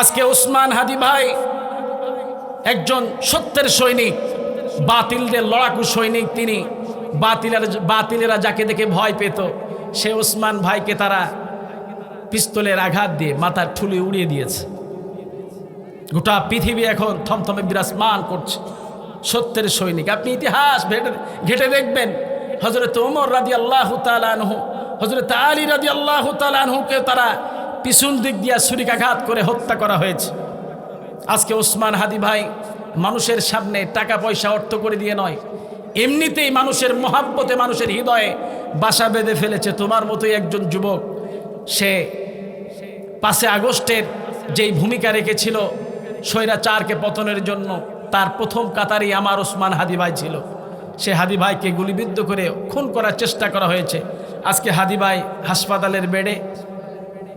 আজকে ওসমান হাদি ভাই একজন সত্যের সৈনিক, বাতিলদের লড়াকু সৈনিক তিনি। বাতিলের, বাতিলেরা যাকে দেখে ভয় পেত, সে ওসমান ভাইকে তারা পিস্তলের আঘাত দিয়ে মাথার ঠুলি উড়িয়ে দিয়েছে। গোটা পৃথিবী এখন থমথমে বিরাজমান করছে সত্যের সৈনিক। আপনি ইতিহাস ঘেটে ঘেটে দেখবেন হজরত ওমর রাজি আল্লাহ তালানহু হজরত আলী রাজি আল্লাহ তালানহুকে তারা পিছন দিক দিয়া ছুরিকাঘাত করে হত্যা করা হয়েছে। আজকে ওসমান হাদি ভাই মানুষের সামনে টাকা পয়সা অর্থ করে দিয়ে নয়। এমনিতেই মানুষের মহাব্বতে, মানুষের হৃদয়ে বাসা বেঁধে ফেলেছে। তোমার মতোই একজন যুবক, সে পাঁচে আগস্টের যেই ভূমিকা রেখেছিল স্বৈরাচারকে পতনের জন্য, তার প্রথম কাতারই আমার ওসমান হাদি ভাই ছিল। সে হাদি ভাইকে গুলিবিদ্ধ করে খুন করার চেষ্টা করা হয়েছে। আজকে হাদি ভাই হাসপাতালের বেডে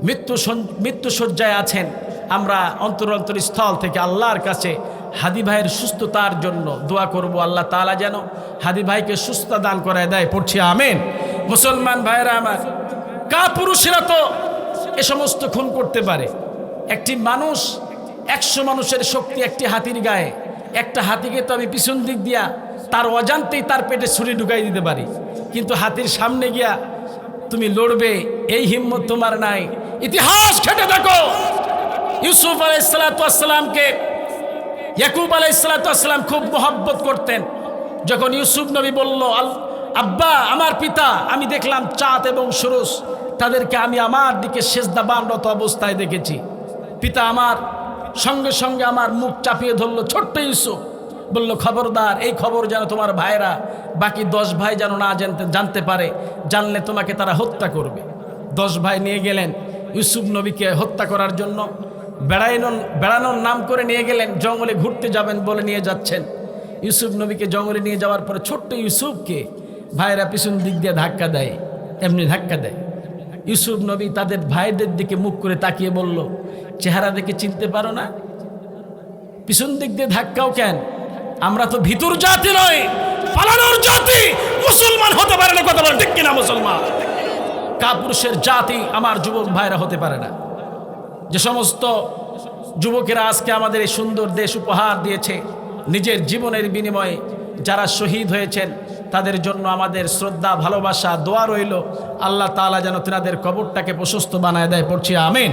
মৃত্যু মৃত্যুসজ্জায় আছেন। আমরা অন্তর অন্তর স্থল থেকে আল্লাহর কাছে হাদি ভাইয়ের সুস্থতার জন্য দোয়া করব। আল্লাহ তাআলা যেন হাদি ভাইকে সুস্থতা দান করায় দেয়। পড়ছি, আমেন। মুসলমান ভাইয়েরা আমার কা পুরুষেরা তো এ সমস্ত খুন করতে পারে। একটি মানুষ, একশো মানুষের শক্তি একটি হাতির গায়ে। একটা হাতিকে তো আমি পিছন দিক দিয়া তার অজান্তেই তার পেটে ছুরি ঢুকাই দিতে পারি। কিন্তু হাতির সামনে গিয়া তুমি লড়বে, এই হিম্মত তোমার নাই। ইতিহাস ঘেটে দেখো। ইউসুফ আলাইসালাতামকে ইয়াকুব আলাইসালাতাম খুব মোহব্বত করতেন। যখন ইউসুফ নবী বলল, আল, আব্বা, আমার পিতা, আমি দেখলাম চাঁদ এবং সুরুষ তাদেরকে আমি আমার দিকে সেজদাবানরত অবস্থায় দেখেছি। পিতা আমার সঙ্গে সঙ্গে আমার মুখ চাপিয়ে ধরলো, ছোট্ট ইউসুফ। বলল, খবরদার, এই খবর যেন তোমার ভাইরা বাকি দশ ভাই যেন না জানতে পারে, জানলে তোমাকে তারা হত্যা করবে। দশ ভাই নিয়ে গেলেন। ইউসুফ নবীকে হত্যা করার জন্য বেড়াইনোর বেড়ানোর নাম করে নিয়ে গেলেন, জঙ্গলে ঘুরতে যাবেন বলে নিয়ে যাচ্ছেন। ইউসুফ নবীকে জঙ্গলে নিয়ে যাওয়ার পরে ছোট্ট ইউসুফকে ভাইরা পিছন দিক দিয়ে ধাক্কা দেয়, এমনি ধাক্কা দেয়। ইউসুফ নবী তাদের ভাইদের দিকে মুখ করে তাকিয়ে বলল, চেহারা দেখে চিনতে পারো না? পিছন দিক দিয়ে ধাক্কাও কেন? আমরা তো ভিতর জাতি নয় পালানোর জাতি। মুসলমান হতে পারে না কথা বলেন ঠিক কিনা মুসলমান? কাপুরুষের জাতি আমার যুবক ভাইরা হতে পারে না। যে সমস্ত যুবকেরা আজকে আমাদের এই সুন্দর দেশ উপহার দিয়েছে, নিজের জীবনের বিনিময়ে যারা শহীদ হয়েছেন, তাদের জন্য আমাদের শ্রদ্ধা, ভালোবাসা, দোয়া রইল। আল্লাহ তালা যেন তেনাদের কবরটাকে প্রশস্ত বানায় দেয়। পড়ছি আমিন।